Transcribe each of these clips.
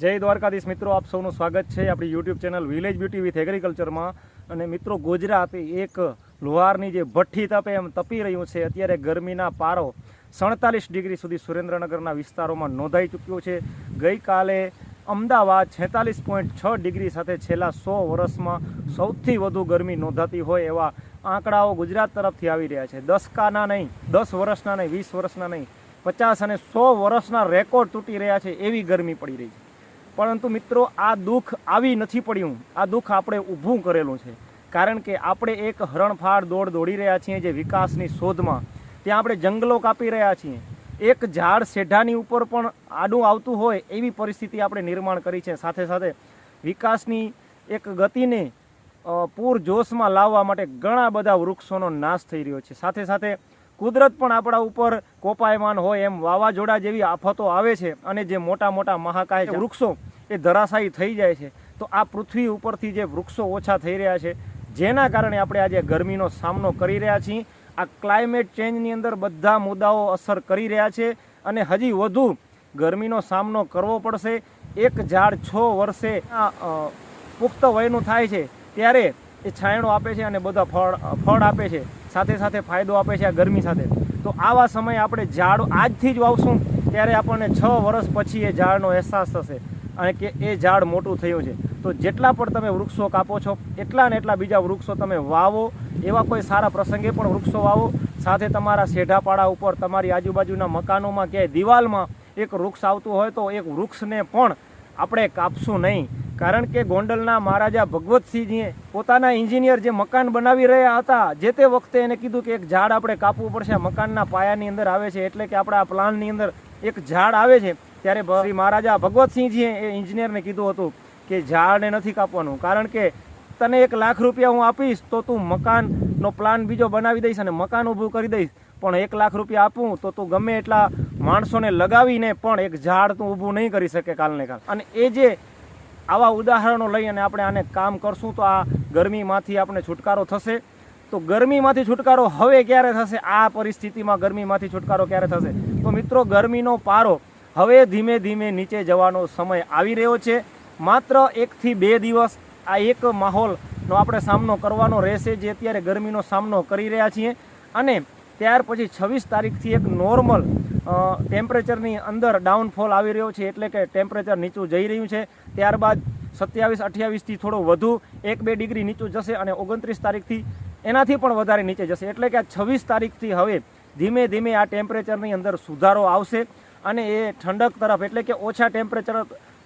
જય દ્વારકાધીશ મિત્રો, આપ સૌનું સ્વાગત છે આપણી YouTube channel village beauty with એગ્રીકલ્ચરમાં અને મિત્રો, ગુજરાત એક લુહારની જે ભઠ્ઠી તપે એમ તપી રહ્યું છે, અત્યારે ગરમીના પારો સડતાલીસ ડિગ્રી સુધી સુરેન્દ્રનગરના વિસ્તારોમાં નોંધાઈ ચૂક્યો છે. ગઈકાલે અમદાવાદ છેતાલીસ પોઈન્ટ છ ડિગ્રી સાથે છેલ્લા સો વર્ષમાં સૌથી વધુ ગરમી નોંધાતી હોય એવા આંકડાઓ ગુજરાત તરફથી આવી રહ્યા છે. દસકાના નહીં, દસ વર્ષના નહીં, વીસ વર્ષના નહીં, પચાસ અને સો વર્ષના રેકોર્ડ તૂટી રહ્યા છે એવી ગરમી પડી રહી છે. પરંતુ મિત્રો આ દુઃખ આવી નથી પડ્યું. આ દુઃખ આપણે ઊભું કરેલું છે. કારણ કે આપણે એક હરણફાળ દોડ દોડી રહ્યા છીએ જે વિકાસની શોધમાં. ત્યાં આપણે જંગલો કાપી રહ્યા છીએ. એક ઝાડ શેઢાની ઉપર પણ આડું આવતું હોય એવી પરિસ્થિતિ આપણે નિર્માણ કરી છે. સાથે સાથે વિકાસની એક ગતિને પૂરજોશમાં પૂર જોશમાં લાવવા માટે ઘણા બધા વૃક્ષોનો નાશ થઈ રહ્યો છે. સાથે સાથે કુદરત પણ આપણા ઉપર કોપાયમાન હોય એમ વાવાઝોડા જેવી આફતો આવે છે અને જે મોટા મોટા મહાકાય વૃક્ષો એ ધરાશાયી થઈ જાય છે. તો આ પૃથ્વી ઉપરથી જે વૃક્ષો ઓછા થઈ રહ્યા છે, જેના કારણે આપણે આજે ગરમીનો સામનો કરી રહ્યા છીએ. આ ક્લાઇમેટ ચેન્જની અંદર બધા મુદ્દાઓ અસર કરી રહ્યા છે અને હજી વધુ ગરમીનો સામનો કરવો પડશે. એક ઝાડ છ વર્ષે પુખ્ત વયનું થાય છે, ત્યારે એ છાંયડો આપે છે અને બધા ફળ ફળ આપે છે. સાથે સાથે ફાયદો આપે છે આ ગરમી સાથે. તો આવા સમયે આપણે ઝાડ આજથી જ વાવશું, ત્યારે આપણને છ વર્ષ પછી એ ઝાડનો અહેસાસ થશે. અને કે એ ઝાડ મોટું થયું છે. તો જેટલા પણ તમે વૃક્ષો કાપો છો, એટલા ને એટલા બીજા વૃક્ષો તમે વાવો. એવા કોઈ સારા પ્રસંગે પણ વૃક્ષો વાવો. સાથે તમારા શેઢાપાડા ઉપર, તમારી આજુબાજુના મકાનોમાં, ક્યાંય દિવાલમાં એક વૃક્ષ આવતું હોય તો એક વૃક્ષને પણ આપણે કાપશું નહીં. કારણ કે ગોંડલના મહારાજા ભગવતસિંહજીએ પોતાના એન્જિનિયર જે મકાન બનાવી રહ્યા હતા, જે તે વખતે એને કીધું કે એક ઝાડ આપણે કાપવું પડશે. મકાનના પાયાની અંદર આવે છે, એટલે કે આપણા પ્લાનની અંદર એક ઝાડ આવે છે. ત્યારે શ્રી મહારાજા ભગવતસિંહજીએ એ એન્જિનિયરને કીધું હતું કે ઝાડને નથી કાપવાનું. કારણ કે તને એક લાખ રૂપિયા હું આપીશ તો તું મકાનનો પ્લાન બીજો બનાવી દઈશ અને મકાન ઊભું કરી દઈશ. પણ એક લાખ રૂપિયા આપું તો તું ગમે એટલા માણસોને લગાવીને પણ એક ઝાડ તું ઊભું નહીં કરી શકે કાલને કાલ. અને એ જે આવા ઉદાહરણો લઈ અને આપણે આને કામ કરશું તો આ ગરમીમાંથી આપણે છુટકારો થશે. તો ગરમીમાંથી છુટકારો હવે ક્યારે થશે? આ પરિસ્થિતિમાં ગરમીમાંથી છુટકારો ક્યારે થશે? તો મિત્રો, ગરમીનો પારો હવે ધીમે ધીમે નીચે જવાનો સમય આવી રહ્યો છે. માત્ર એકથી બે દિવસ આ એક માહોલનો આપણે સામનો કરવાનો રહેશે જે અત્યારે ગરમીનો સામનો કરી રહ્યા છીએ. અને ત્યાર પછી છવ્વીસ તારીખથી એક નોર્મલ ટેમ્પરેચરની અંદર ડાઉનફોલ આવી રહ્યો છે એટલે કે ટેમ્પરેચર નીચું જઈ રહ્યું છે. ત્યારબાદ સત્યાવીસ, અઠ્યાવીસથી થોડું વધુ, એક બે ડિગ્રી નીચું જશે અને ઓગણત્રીસ તારીખથી એનાથી પણ વધારે નીચે જશે. એટલે કે આ છવ્વીસ તારીખથી હવે ધીમે ધીમે આ ટેમ્પરેચરની અંદર સુધારો આવશે. અને એ ઠંડક તરફ, એટલે કે ઓછા ટેમ્પરેચર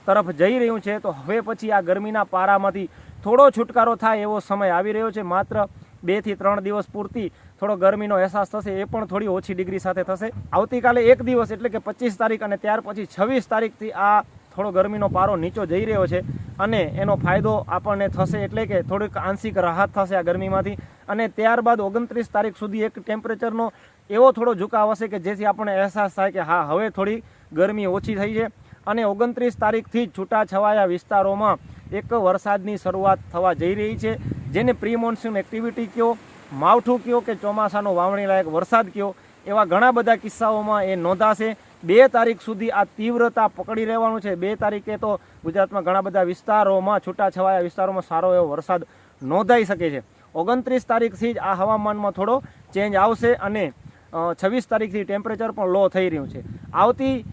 તરફ જઈ રહ્યું છે, તો હવે પછી આ ગરમીના પારામાંથી થોડો છુટકારો થાય એવો સમય આવી રહ્યો છે. માત્ર બેથી ત્રણ દિવસ પૂરતી થોડો ગરમીનો અહેસાસ થશે, એ પણ થોડી ઓછી ડિગ્રી સાથે થશે. આવતીકાલે એક દિવસ, એટલે કે પચીસ તારીખ અને ત્યાર પછી છવ્વીસ તારીખથી આ થોડો ગરમીનો પારો નીચો જઈ રહ્યો છે અને એનો ફાયદો આપણને થશે, એટલે કે થોડીક આંશિક રાહત થશે આ ગરમીમાંથી. અને ત્યારબાદ ઓગણત્રીસ તારીખ સુધી એક ટેમ્પરેચરનો એવો થોડો ઝુકાવ હશે કે જેથી આપણને અહેસાસ થાય કે હા, હવે થોડી ગરમી ઓછી થઈ છે. અને ઓગણત્રીસ તારીખથી જ છૂટાછવાયા વિસ્તારોમાં એક વરસાદની શરૂઆત થવા જઈ રહી છે. જેને પ્રી એક્ટિવિટી કયો, માવઠું કયો કે ચોમાસાનો વાવણી લાયક વરસાદ કયો, એવા ઘણા બધા કિસ્સાઓમાં એ નોંધાશે. બે તારીખ સુધી આ તીવ્રતા પકડી રહેવાનું છે. બે તારીખે તો ગુજરાતમાં ઘણા બધા વિસ્તારોમાં છૂટાછવાયા વિસ્તારોમાં સારો એવો વરસાદ નોંધાઈ શકે છે. ઓગણત્રીસ તારીખથી જ આ હવામાનમાં થોડો ચેન્જ આવશે અને છવ્વીસ તારીખથી ટેમ્પરેચર પણ લો થઈ રહ્યું છે. આવતી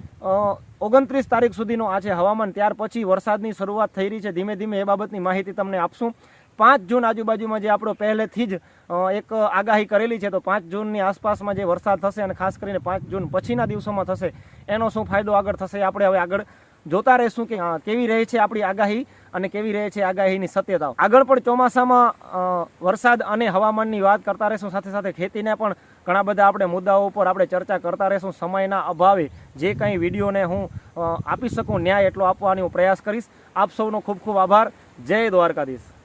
ઓગણત્રીસ તારીખ સુધીનો આ છે હવામાન. ત્યાર પછી વરસાદની શરૂઆત થઈ રહી છે. ધીમે ધીમે એ બાબતની માહિતી તમને આપશું. પાંચ જૂન આજુબાજુમાં જે આપણો પહેલેથી જ એક આગાહી કરેલી છે, તો પાંચ જૂનની આસપાસમાં જે વરસાદ થશે અને ખાસ કરીને પાંચ જૂન પછીના દિવસોમાં થશે, એનો શું ફાયદો આગળ થશે આપણે હવે આગળ જોતા રહીશું કે કેવી રહે છે આપણી આગાહી અને કેવી રહે છે આગાહીની સત્યતાઓ. આગળ પણ ચોમાસામાં વરસાદ અને હવામાનની વાત કરતા રહીશું. સાથે સાથે ખેતીને પણ ઘણા બધા આપણે મુદ્દાઓ ઉપર આપણે ચર્ચા કરતા રહીશું. સમયના અભાવે જે કંઈ વિડીયોને હું આપી શકું ન્યાય એટલો આપવાની હું પ્રયાસ કરીશ. આપ સૌનો ખૂબ ખૂબ આભાર. જય દ્વારકાધીશ.